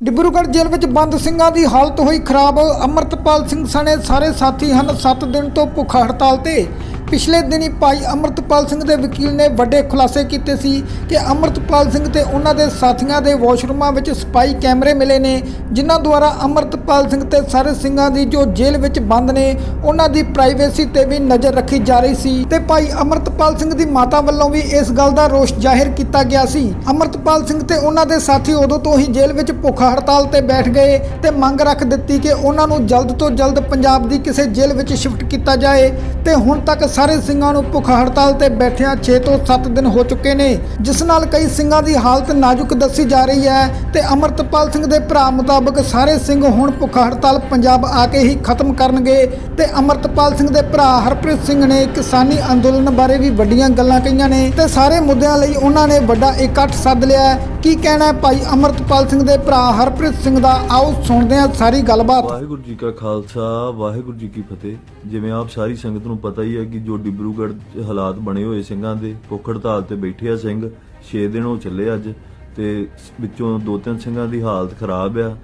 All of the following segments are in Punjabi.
ਡਿਬਰੂਗੜ੍ਹ ਜੇਲ੍ਹ ਵਿੱਚ ਬੰਦ ਸਿੰਘਾਂ ਦੀ ਹਾਲਤ ਹੋਈ ਖਰਾਬ। ਅਮਰਤਪਾਲ ਸਿੰਘ ਸਣੇ ਸਾਰੇ ਸਾਥੀ ਹਨ 7 ਦਿਨ ਤੋਂ ਭੁੱਖ ਹੜਤਾਲ ਤੇ। ਪਿਛਲੇ ਦਿਨੀ ਭਾਈ ਅਮਰਤਪਾਲ ਸਿੰਘ ਦੇ ਵਕੀਲ ਨੇ ਵੱਡੇ ਖੁਲਾਸੇ ਕੀਤੇ ਸੀ ਕਿ ਅਮਰਤਪਾਲ ਸਿੰਘ ਤੇ ਉਹਨਾਂ ਦੇ ਸਾਥੀਆਂ ਦੇ ਵਾਸ਼ਰੂਮਾਂ ਵਿੱਚ ਸਪਾਈ ਕੈਮਰੇ ਮਿਲੇ ਨੇ, ਜਿਨ੍ਹਾਂ ਦੁਆਰਾ ਅਮਰਤਪਾਲ ਸਿੰਘ ਤੇ ਸਾਰੇ ਸਿੰਘਾਂ ਦੀ ਜੋ ਜੇਲ੍ਹ ਵਿੱਚ ਬੰਦ ਨੇ, ਉਹਨਾਂ ਦੀ ਪ੍ਰਾਈਵੇਸੀ ਤੇ ਵੀ ਨਜ਼ਰ ਰੱਖੀ ਜਾ ਰਹੀ ਸੀ। ਤੇ ਭਾਈ ਅਮਰਤਪਾਲ ਸਿੰਘ ਦੀ ਮਾਤਾ ਵੱਲੋਂ ਵੀ ਇਸ ਗੱਲ ਦਾ ਰੋਸ਼ ਜ਼ਾਹਿਰ ਕੀਤਾ ਗਿਆ ਸੀ। ਅਮਰਤਪਾਲ ਸਿੰਘ ਤੇ ਉਹਨਾਂ ਦੇ ਸਾਥੀ ਉਦੋਂ ਤੋਂ ਹੀ ਜੇਲ੍ਹ ਵਿੱਚ ਭੁੱਖ ਹੜਤਾਲ ਤੇ ਬੈਠ ਗਏ ਤੇ ਮੰਗ ਰੱਖ ਦਿੱਤੀ ਕਿ ਉਹਨਾਂ ਨੂੰ ਜਲਦ ਤੋਂ ਜਲਦ ਪੰਜਾਬ ਦੀ ਕਿਸੇ ਜੇਲ੍ਹ ਵਿੱਚ ਸ਼ਿਫਟ ਕੀਤਾ ਜਾਏ। ਤੇ ਹੁਣ ਤੱਕ ਸਾਰੇ ਸਿੰਘਾਂ ਨੂੰ ਭੁੱਖ ਹੜਤਾਲ ਤੇ ਬੈਠਿਆਂ 6 ਤੋਂ 7 ਦਿਨ ਹੋ ਚੁੱਕੇ ਨੇ, ਜਿਸ ਨਾਲ ਕਈ ਸਿੰਘਾਂ ਦੀ ਹਾਲਤ ਨਾਜ਼ੁਕ ਦੱਸੀ ਜਾ ਰਹੀ ਹੈ ਤੇ ਅਮਰਤਪਾਲ ਸਿੰਘ ਦੇ ਭਰਾ ਮੁਤਾਬਕ ਸਾਰੇ ਸਿੰਘ ਹੁਣ ਭੁੱਖ ਹੜਤਾਲ ਪੰਜਾਬ ਆ ਕੇ ਹੀ ਖਤਮ ਕਰਨਗੇ ਤੇ ਅਮਰਤਪਾਲ ਸਿੰਘ ਦੇ ਭਰਾ ਹਰਪ੍ਰੀਤ ਸਿੰਘ ਨੇ ਕਿਸਾਨੀ ਅੰਦੋਲਨ ਬਾਰੇ ਵੀ ਵੱਡੀਆਂ ਗੱਲਾਂ ਕਹੀਆਂ ਨੇ ਤੇ ਸਾਰੇ ਮੁੱਦਿਆਂ ਲਈ ਉਹਨਾਂ ਨੇ ਵੱਡਾ ਇਕੱਠ ਸੱਦ ਲਿਆ ਕੀ ਕਹਿਣਾ ਭਾਈ ਅਮਰਤਪਾਲ ਸਿੰਘ ਦੇ ਭਰਾ ਹਰਪ੍ਰੀਤ ਸਿੰਘ ਦਾ? ਆਓ ਸੁਣਦੇ ਹਾਂ ਸਾਰੀ ਗੱਲਬਾਤ। ਵਾਹਿਗੁਰੂ ਜੀ ਕਾ ਖਾਲਸਾ, ਵਾਹਿਗੁਰੂ ਜੀ ਕੀ ਫਤਿਹ। ਜਿਵੇਂ ਆਪ ਸਾਰੀ ਸੰਗਤ ਨੂੰ ਪਤਾ ਹੀ ਹੈ ਕਿ ਜੋ ਡਿਬਰੂਗੜ 'ਚ ਹਾਲਾਤ ਬਣੇ ਹੋਏ ਸਿੰਘਾਂ ਦੇ, ਭੁੱਖ ਹੜਤਾਲ ਤੇ ਬੈਠੇ ਆ ਸਿੰਘ 6 ਦਿਨ ਹੋ ਚੱਲੇ ਅੱਜ, ਤੇ ਵਿੱਚੋਂ ਦੋ ਤਿੰਨ ਸਿੰਘਾਂ ਦੀ ਹਾਲਤ ਖਰਾਬ ਆ,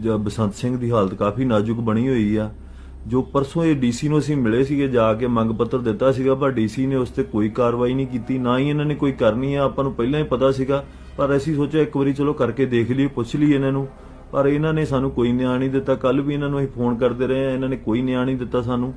ਜਾਂ ਬਸੰਤ ਸਿੰਘ ਦੀ ਹਾਲਤ ਕਾਫੀ ਨਾਜ਼ੁਕ ਬਣੀ ਹੋਈ ਆ। ਜੋ ਪਰਸੋਂ ਇਹ ਡੀਸੀ ਨੂੰ ਅਸੀਂ ਮਿਲੇ ਸੀਗੇ, ਜਾ ਕੇ ਮੰਗ ਪੱਤਰ ਦਿੱਤਾ ਸੀਗਾ, ਪਰ ਡੀਸੀ ਨੇ ਉਸ ਤੇ ਕੋਈ ਕਾਰਵਾਈ ਨਹੀਂ ਕੀਤੀ, ਨਾ ਹੀ ਇਹਨਾਂ ਨੇ ਕੋਈ ਕਰਨੀ ਆ, ਆਪਾਂ ਨੂੰ ਪਹਿਲਾਂ ਹੀ ਪਤਾ ਸੀਗਾ, ਪਰ ਅਸੀਂ ਸੋਚਿਆ ਇੱਕ ਵਾਰੀ ਚਲੋ ਕਰਕੇ ਦੇਖ ਲਈਏ, ਪੁੱਛ ਲਈਏ ਇਹਨਾਂ ਨੂੰ, ਪਰ ਇਹਨਾਂ ਨੇ ਸਾਨੂੰ ਕੋਈ ਨਿਆਂ ਨਹੀਂ ਦਿੱਤਾ ਕੱਲ ਵੀ ਇਹਨਾਂ ਨੂੰ ਅਸੀਂ ਫੋਨ ਕਰਦੇ ਰਹੇ ਆ, ਇਹਨਾਂ ਨੇ ਕੋਈ ਨਿਆਂ ਨਹੀਂ ਦਿੱਤਾ ਸਾਨੂੰ।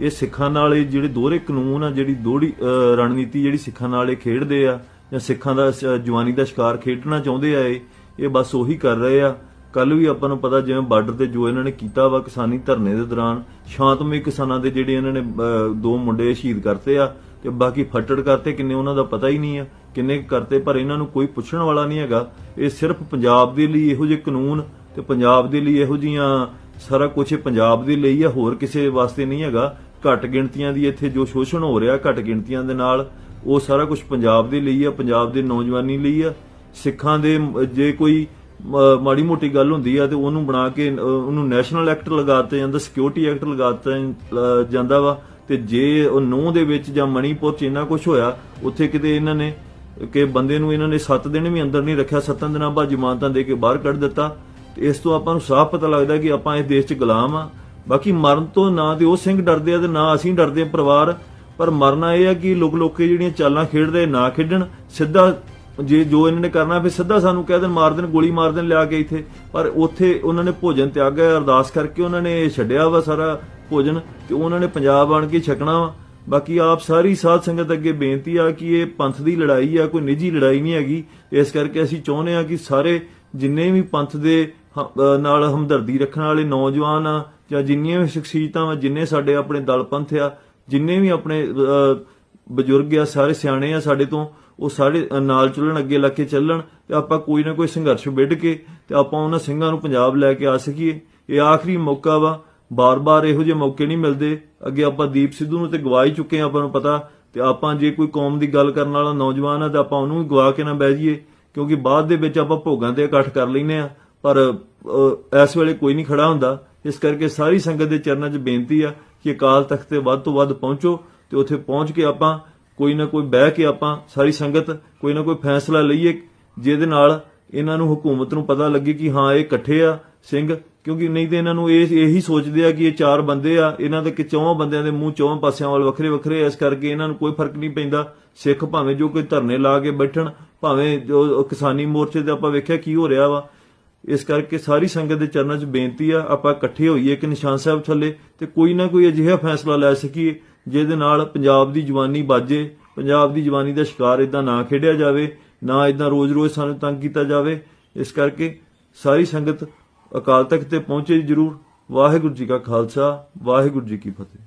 ਇਹ ਸਿੱਖਾਂ ਨਾਲ ਇਹ ਜਿਹੜੇ ਦੋਹਰੇ ਕਾਨੂੰਨ ਆ, ਜਿਹੜੀ ਦੋਹਰੀ ਰਣਨੀਤੀ ਜਿਹੜੀ ਸਿੱਖਾਂ ਨਾਲ ਇਹ ਖੇਡਦੇ ਆ, ਜਾਂ ਸਿੱਖਾਂ ਦਾ ਜਵਾਨੀ ਦਾ ਸ਼ਿਕਾਰ ਖੇਡਣਾ ਚਾਹੁੰਦੇ ਆ ਇਹ ਇਹ ਬਸ ਉਹੀ ਕਰ ਰਹੇ ਆ। ਕੱਲ ਵੀ ਆਪਾਂ ਨੂੰ ਪਤਾ ਜਿਵੇਂ ਬਾਰਡਰ ਤੇ ਜੋ ਇਹਨਾਂ ਨੇ ਕੀਤਾ ਵਾ ਕਿਸਾਨੀ ਧਰਨੇ ਦੇ ਦੌਰਾਨ, ਸ਼ਾਂਤਮਈ ਕਿਸਾਨਾਂ ਦੇ ਜਿਹੜੇ ਇਹਨਾਂ ਨੇ ਦੋ ਮੁੰਡੇ ਸ਼ਹੀਦ ਕਰਤੇ ਆ, ਤੇ ਬਾਕੀ ਫੱਟੜ ਕਰਤੇ, ਕਿੰਨੇ ਉਹਨਾਂ ਦਾ ਪਤਾ ਹੀ ਨਹੀਂ ਆ, ਕਿੰਨੇ ਕਰਤੇ, ਪਰ ਇਹਨਾਂ ਨੂੰ ਕੋਈ ਪੁੱਛਣ ਵਾਲਾ ਨਹੀਂ ਹੈਗਾ। ਇਹ ਸਿਰਫ ਪੰਜਾਬ ਦੇ ਲਈ ਇਹੋ ਜਿਹੇ ਕਾਨੂੰਨ ਤੇ ਪੰਜਾਬ ਦੇ ਲਈ ਇਹੋ ਜੀਆਂ ਸਾਰਾ ਕੁਝ ਪੰਜਾਬ ਦੇ ਲਈ ਆ, ਹੋਰ ਕਿਸੇ ਵਾਸਤੇ ਨਹੀਂ ਹੈਗਾ। ਘੱਟ ਗਿਣਤੀਆਂ ਦੀ ਇੱਥੇ ਜੋ ਸ਼ੋਸ਼ਣ ਹੋ ਰਿਹਾ ਘੱਟ ਗਿਣਤੀਆਂ ਦੇ ਨਾਲ, ਉਹ ਸਾਰਾ ਕੁਝ ਪੰਜਾਬ ਦੇ ਲਈ ਆ, ਪੰਜਾਬ ਦੇ ਨੌਜਵਾਨੀ ਲਈ ਆ। ਸਿੱਖਾਂ ਦੇ ਜੇ ਕੋਈ ਮਾੜੀ ਮੋਟੀ ਗੱਲ ਹੁੰਦੀ ਆ ਤੇ ਉਹਨੂੰ ਬਣਾ ਕੇ ਉਹਨੂੰ ਨੈਸ਼ਨਲ ਐਕਟ ਲਗਾ ਦਿੱਤਾ ਜਾਂਦਾ, ਸਿਕਿਉਰਿਟੀ ਐਕਟ ਲਗਾ ਦਿੱਤਾ ਜਾਂਦਾ ਵਾ। ਤੇ ਜੇ ਉਹ ਨੌ ਦੇ ਵਿੱਚ ਜਾਂ ਮਣੀਪੁਰ ਚ ਇੰਨਾ ਕੁਝ ਹੋਇਆ, ਉੱਥੇ ਕਿਤੇ ਇਹਨਾਂ ਨੇ, ਕਿ ਬੰਦੇ ਨੂੰ ਇਹਨਾਂ ਨੇ 7 ਦਿਨ ਵੀ ਅੰਦਰ ਨਹੀਂ ਰੱਖਿਆ 7 ਦਿਨਾਂ ਬਾਅਦ ਜ਼ਮਾਨਤਾਂ ਦੇ ਕੇ ਬਾਹਰ ਕੱਢ ਦਿੱਤਾ। ਤੇ ਇਸ ਤੋਂ ਆਪਾਂ ਨੂੰ ਸਾਫ਼ ਪਤਾ ਲੱਗਦਾ ਕਿ ਆਪਾਂ ਇਸ ਦੇਸ਼ 'ਚ ਗੁਲਾਮ ਆ। ਬਾਕੀ ਮਰਨ ਤੋਂ ਨਾ ਤੇ ਉਹ ਸਿੰਘ ਡਰਦੇ ਆ ਤੇ ਨਾ ਅਸੀਂ ਡਰਦੇ ਆ ਪਰਿਵਾਰ, ਪਰ ਮਰਨਾ ਇਹ ਆ ਕਿ ਲੋਕ ਲੋਕੇ ਜਿਹੜੀਆਂ ਚਾਲਾਂ ਖੇਡਦੇ ਨਾ ਖੇਡਣ, ਸਿੱਧਾ ਜੇ ਜੋ ਇਹਨਾਂ ਨੇ ਕਰਨਾ, ਫਿਰ ਸਿੱਧਾ ਸਾਨੂੰ ਕਹਿ ਦੇਣ, ਮਾਰ ਦੇਣ, ਗੋਲੀ ਮਾਰ ਦੇਣ ਲਿਆ ਕੇ ਇੱਥੇ। ਪਰ ਉੱਥੇ ਉਹਨਾਂ ਨੇ ਭੋਜਨ ਤਿਆਗਿਆ ਅਰਦਾਸ ਕਰਕੇ ਉਹਨਾਂ ਨੇ ਛੱਡਿਆ ਵਾ ਸਾਰਾ ਭੋਜਨ ਤੇ ਉਹਨਾਂ ਨੇ ਪੰਜਾਬ ਆਣ ਕੇ ਛਕਣਾ ਵਾ। ਬਾਕੀ ਆਪ ਸਾਰੀ ਸਾਧ ਸੰਗਤ ਅੱਗੇ ਬੇਨਤੀ ਆ ਕਿ ਇਹ ਪੰਥ ਦੀ ਲੜਾਈ ਆ, ਕੋਈ ਨਿੱਜੀ ਲੜਾਈ ਨਹੀਂ ਹੈਗੀ। ਇਸ ਕਰਕੇ ਅਸੀਂ ਚਾਹੁੰਦੇ ਆ ਕਿ ਸਾਰੇ ਜਿੰਨੇ ਵੀ ਪੰਥ ਦੇ ਨਾਲ ਹਮਦਰਦੀ ਰੱਖਣ ਵਾਲੇ ਨੌਜਵਾਨ ਆ ਜਾਂ ਜਿੰਨੀਆਂ ਵੀ ਸ਼ਖਸੀਅਤਾਂ ਵਾ, ਜਿੰਨੇ ਸਾਡੇ ਆਪਣੇ ਦਲ ਪੰਥ ਆ, ਜਿੰਨੇ ਵੀ ਆਪਣੇ ਬਜ਼ੁਰਗ ਆ, ਸਾਰੇ ਸਿਆਣੇ ਆ ਸਾਡੇ ਤੋਂ, ਉਹ ਸਾਰੇ ਨਾਲ ਚੱਲਣ, ਅੱਗੇ ਲੱਗ ਕੇ ਚੱਲਣ, ਤੇ ਆਪਾਂ ਕੋਈ ਨਾ ਕੋਈ ਸੰਘਰਸ਼ ਵਿੱਢ ਕੇ, ਤੇ ਆਪਾਂ ਉਹਨਾਂ ਸਿੰਘਾਂ ਨੂੰ ਪੰਜਾਬ ਲੈ ਕੇ ਆ ਸਕੀਏ। ਇਹ ਆਖਰੀ ਮੌਕਾ ਵਾ। ਬਾਰ-ਬਾਰ ਇਹੋ ਜਿਹੇ ਮੌਕੇ ਨਹੀਂ ਮਿਲਦੇ। ਅੱਗੇ ਆਪਾਂ ਦੀਪ ਸਿੱਧੂ ਨੂੰ ਤੇ ਗਵਾਈ ਚੁੱਕੇ ਆ, ਆਪਾਂ ਨੂੰ ਪਤਾ। ਤੇ ਆਪਾਂ ਜੇ ਕੋਈ ਕੌਮ ਦੀ ਗੱਲ ਕਰਨ ਵਾਲਾ ਨੌਜਵਾਨ ਆ, ਤਾਂ ਆਪਾਂ ਉਹਨੂੰ ਵੀ ਗਵਾ ਕੇ ਨਾ ਬਹਿ ਜਾਈਏ, ਕਿਉਂਕਿ ਬਾਅਦ ਦੇ ਵਿੱਚ ਆਪਾਂ ਭੋਗਾਂ ਤੇ ਇਕੱਠ ਕਰ ਲੈਨੇ ਆ। ਪਰ ਇਸ ਵੇਲੇ ਕੋਈ ਨਹੀਂ ਖੜਾ ਹੁੰਦਾ। ਇਸ ਕਰਕੇ ਸਾਰੀ ਸੰਗਤ ਦੇ ਚਰਨਾਂ 'ਚ ਬੇਨਤੀ ਆ ਕਿ ਅਕਾਲ ਤਖਤ ਤੇ ਵੱਧ ਤੋਂ ਵੱਧ ਪਹੁੰਚੋ ਤੇ ਉੱਥੇ ਪਹੁੰਚ ਕੇ ਆਪਾਂ ਕੋਈ ਨਾ ਕੋਈ ਬਹਿ ਕੇ ਆਪਾਂ ਸਾਰੀ ਸੰਗਤ ਕੋਈ ਨਾ ਕੋਈ ਫੈਸਲਾ ਲਈਏ, ਜਿਹਦੇ ਨਾਲ ਇਹਨਾਂ ਨੂੰ ਹਕੂਮਤ ਨੂੰ ਪਤਾ ਲੱਗੇ ਕਿ ਹਾਂ, ਇਹ ਇਕੱਠੇ ਆ ਸਿੰਘ, ਕਿਉਂਕਿ ਨਹੀਂ ਤੇ ਇਹਨਾਂ ਨੂੰ ਇਹ, ਇਹੀ ਸੋਚਦੇ ਆ ਕਿ ਇਹ ਚਾਰ ਬੰਦੇ ਆ, ਇਹਨਾਂ ਦੇ ਕਿ ਚੌਵਾਂ ਬੰਦਿਆਂ ਦੇ ਮੂੰਹ ਚੌਵਾਂ ਪਾਸਿਆਂ ਵੱਲ ਵੱਖਰੇ ਵੱਖਰੇ ਇਸ ਕਰਕੇ ਇਹਨਾਂ ਨੂੰ ਕੋਈ ਫ਼ਰਕ ਨਹੀਂ ਪੈਂਦਾ। ਸਿੱਖ ਭਾਵੇਂ ਜੋ ਕੋਈ ਧਰਨੇ ਲਾ ਕੇ ਬੈਠਣ, ਭਾਵੇਂ ਜੋ ਕਿਸਾਨੀ ਮੋਰਚੇ ਤੇ ਆਪਾਂ ਵੇਖਿਆ ਕੀ ਹੋ ਰਿਹਾ ਵਾ ਇਸ ਕਰਕੇ ਸਾਰੀ ਸੰਗਤ ਦੇ ਚਰਨਾਂ 'ਚ ਬੇਨਤੀ ਆ, ਆਪਾਂ ਇਕੱਠੇ ਹੋਈਏ ਕਿ ਨਿਸ਼ਾਨ ਸਾਹਿਬ ਥੱਲੇ ਤੇ ਕੋਈ ਨਾ ਕੋਈ ਅਜਿਹਾ ਫੈਸਲਾ ਲੈ ਸਕੀਏ, ਜਿਹਦੇ ਨਾਲ ਪੰਜਾਬ ਦੀ ਜਵਾਨੀ ਬਾਜੇ, ਪੰਜਾਬ ਦੀ ਜਵਾਨੀ ਦਾ ਸ਼ਿਕਾਰ ਇਦਾਂ ਨਾ ਖੇਡਿਆ ਜਾਵੇ, ਨਾ ਇਦਾਂ ਰੋਜ਼-ਰੋਜ਼ ਸਾਨੂੰ ਤੰਗ ਕੀਤਾ ਜਾਵੇ। ਇਸ ਕਰਕੇ ਸਾਰੀ ਸੰਗਤ ਅਕਾਲ ਤਖਤ ਤੇ ਪਹੁੰਚੇ ਜਰੂਰ। ਵਾਹਿਗੁਰੂ ਜੀ ਕਾ ਖਾਲਸਾ, ਵਾਹਿਗੁਰੂ ਜੀ ਕੀ ਫਤਿਹ।